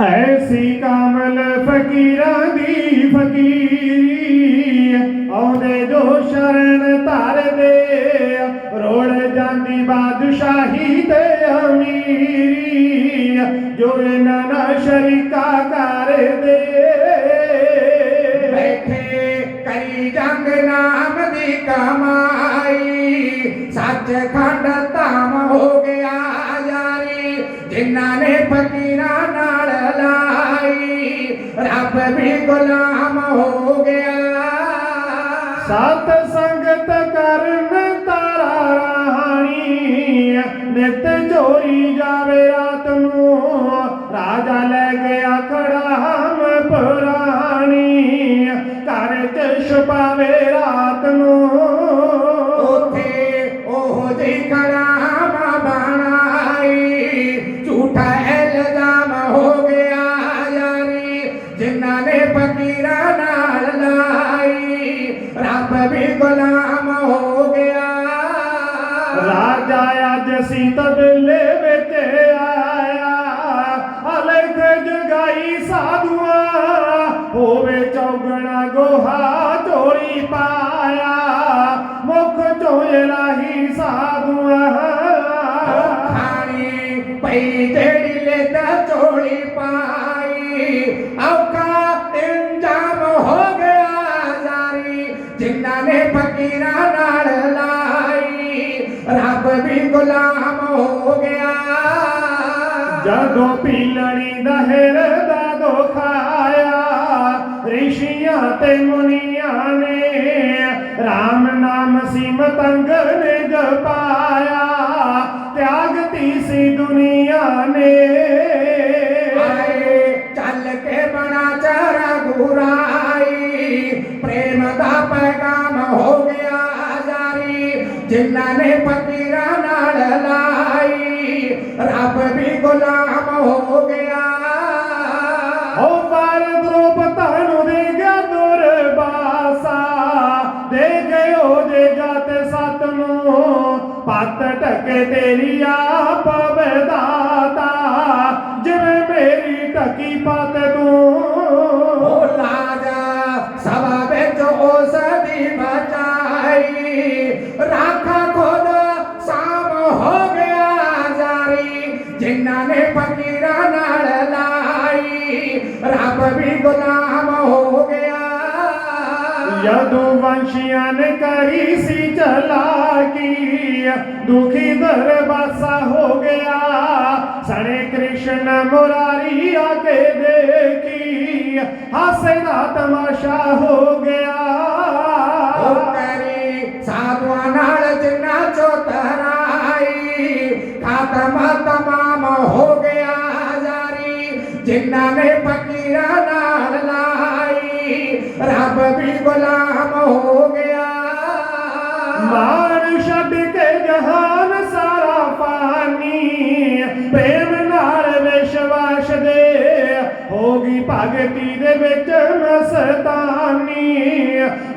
ਐਸੀ ਕਾਮਲ ਫਕੀਰਾਂ ਦੀ ਫਕੀਰੀ ਆਉਂਦੇ ਜੋ ਸ਼ਰਨ ਧਰਦੇ ਰੋੜ ਜਾਂਦੀ ਬਾਦਸ਼ਾਹੀ ਤੇ ਅਮੀਰੀ ਜੋ ਇਹਨਾਂ ਨਾਲ ਸ਼ਰੀਕਾ ਕਰਦੇ ਬੈਠੇ ਕਰੀ ਜੰਗ ਨਾਮ ਦੀ ਕਮਾਈ ਸੱਚ ਖੰਡ ਧਾਮ ਹੋ ਗਿਆ ਯਾਰੀ, ਜਿਨ੍ਹਾਂ ਨੇ ਰੱਬ ਵੀ ਗੁਲਾਮ ਹੋ ਗਿਆ। ਸਤ ਸੰਗਤ ਕਰਨ ਤਾਰਾ ਰਹਾਣੀ ਨਿਤ ਚੋਰੀ ਜਾਵੇ ਰਾਤ ਨੂੰ। ਰਾਜਾ ਲੈ ਗਿਆ ਖੜਾ ਹਮ ਪੁਰਾਣੀ, ਘਰ ਚ ਛੁਪਾਵੇ ਰਾਤ ਨੂੰ। ਫਕੀਰਾਂ ਨਾਲ ਲਾਈ ਰੱਬ ਵੀ ਗੁਲਾਮ ਹੋ ਗਿਆ ਰਾਜਾ ਅੱਜ ਸੀ ਤਬਲੇ ਵਿੱਚ ਆਇਆ ਅਲਖ ਜਗਾਈ ਸਾਧੂਆਂ ਹੋਵੇ ਚੌਗਣਾ ਗੋਹਾ ਝੋਲੀ ਪਾਇਆ ਮੁਖ ਚੋਏ ਰਾਹੀ ਸਾਧੂਆਂ ਖਾਣੀ ਪਈ ਜਿਹੜੀ ਲੈਦਾ ਚੋਲੀ ਫਕੀਰਾਂ ਨਾਲ ਲਾਈ। ਰੱਬ ਵੀ ਗੁਲਾਮ ਹੋ ਗਿਆ। ਜਦੋਂ ਪੀਲਣੀ ਦਾ ਹਿਰਦਾ ਦੁਖਾਇਆ। ਰਿਸ਼ੀਆਂ ਤੇ ਮੁਨੀਆਂ ਨੇ RAM ਨਾਮ ਸੀ ਮਤੰਗ ਨੇ ਜਪਾਇਆ ਤਿਆਗਤੀ ਸੀ ਦੁਨੀਆ ਨੇ। ਆਏ ਚੱਲ ਕੇ ਬਣਾ ਚਾਰਾ ਗੁਰਾਈ ਜਿਨ੍ਹਾਂ ਨੇ ਫਕੀਰਾਂ ਨਾਲ ਲਾਈ, ਰੱਬ ਵੀ ਗੁਲਾਮ ਹੋ ਗਿਆ। ਹੋ ਪਰ ਦਰੋਪ ਤੁਹਾਨੂੰ ਦੇ ਗਿਆ ਦੁਰਬਾਸਾ ਦੇ ਗਇਓ ਜੇ ਜਾਤ ਸਤ ਨੂੰ ਪੱਤ ਢਕੇ ਤੇਰੀ ਆਪ ਵਿਦਾਤਾ ਜਿਵੇਂ ਮੇਰੀ ਢਕੀ ਪੱਤ ਜਾਰੀ ਜਿਨ੍ਹਾਂ ਨੇ ਫਕੀਰਾਂ ਨਾਲ ਲਾਈ ਰੱਬ ਵੀ ਗੁਲਾਮ ਹੋ ਗਿਆ ਯਦੂ ਵੰਸ਼ੀਆਂ ਨੇ ਕਰੀ ਸੀ ਚਲਾਕੀ ਦੁਖੀ ਦਰਬਾਸਾ ਹੋ ਗਿਆ ਸਣੇ ਕ੍ਰਿਸ਼ਨ ਮੁਰਾਰੀ ਆ ਕੇ ਦੇਖੀ ਹਾਸੇ ਦਾ ਤਮਾਸ਼ਾ ਹੋ ਗਿਆ ਉਹ ਕਰੀ ਜਿਨ੍ਹਾਂ ਨੇ ਫਕੀਰਾਂ ਨਾਲ ਲਾਈ ਰੱਬ ਵੀ ਗੁਲਾਮ ਹੋ ਗਿਆ। ਮਾਣ ਛੱਡ ਕੇ ਜਹਾਨ ਸਾਰਾ ਪਾਣੀ ਪ੍ਰੇਮ ਨਾਲ ਵਿਸ਼ਵਾਸ ਦੇ ਹੋਗੀ ਭਗਤੀ ਦੇ ਵਿੱਚ ਮਸਤਾਨੀ।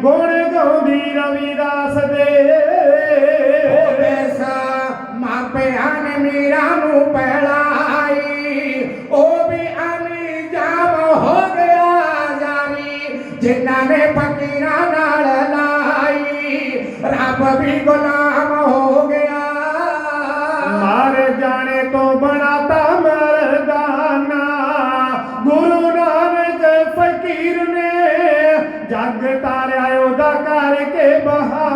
ਗੁਣ ਗਾਉਂਦੀ ਰਵਿਦਾਸ ਦੇ। ਉਹ ਵੈਸਾ ਮਾਪਿਆਂ ਨੇ ਮੀਰਾ ਨੂੰ ਪਹਿਲਾਈ ਜਿਨ੍ਹਾਂ ਨੇ ਫਕੀਰਾਂ ਨਾਲ ਲਾਈ, ਰੱਬ ਵੀ ਗੁਲਾਮ ਹੋ ਗਿਆ। ਮਾਰ ਜਾਣੇ ਤੋਂ ਬਣਾਤਾ ਮਰਦਾਨਾ। ਗੁਰੂ ਨਾਨਕ ਫਕੀਰ ਨੇ ਜੱਗ ਤਾਰਿਆ, ਉਹਦਾ ਕਰਕੇ ਬਹਾ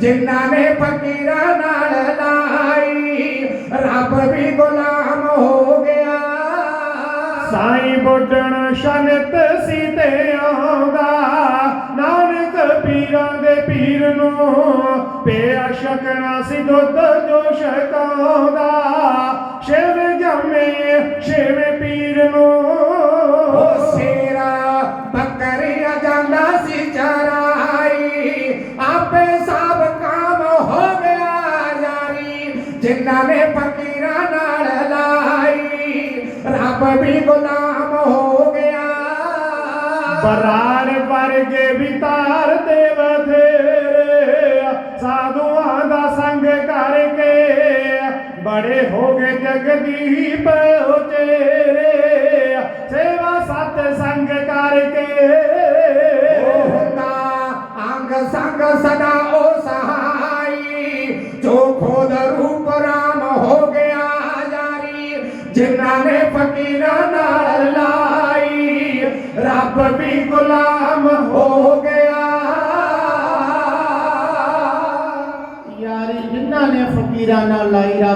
ਜਿਨ੍ਹਾਂ ਨੇ ਫਕੀਰਾਂ ਨਾਲ ਲਾਈ, ਰੱਬ ਵੀ ਗੁਲਾਮ ਹੋ ਗਿਆ। ਸਾਈਂ ਬੋਡਣ ਸ਼ਨਤ ਸੀ ਤੇ ਆਉਂਦਾ, ਨਾਨਕ ਪੀਰਾਂ ਦੇ ਪੀਰ ਨੂੰ ਪਿਆ ਸ਼ਕਣਾ ਸੀ ਦੁੱਧ ਜੋ ਛਕਾਉਂਦਾ ਸ਼ਿਵ ਜੰਮੇ ਸ਼ਿਵ ਰੱਬ ਵੀ ਗੁਲਾਮ ਹੋ ਗਿਆ। ਬਰਾੜ ਵਰਗੇ ਵਿਤਾਰ ਤੇ ਬਥੇਰੇ ਸਾਧੂਆਂ ਦਾ ਸੰਗ ਕਰਕੇ ਬੜੇ ਹੋ ਗਏ ਜਗਦੀਪ ਉਚੇਰੇ ਸੇਵਾ ਸਤ ਸੰਗ ਕਰਕੇ ਹੋਤਾ ਅੰਗ ਸੰਗ ਸਦਾ ਰੱਬ ਵੀ ਗੁਲਾਮ ਹੋ ਗਿਆ। ਯਾਰੀ ਜਿਨ੍ਹਾਂ ਨੇ ਫਕੀਰਾਂ ਨਾਲ ਲਾਈ ਰੱਬ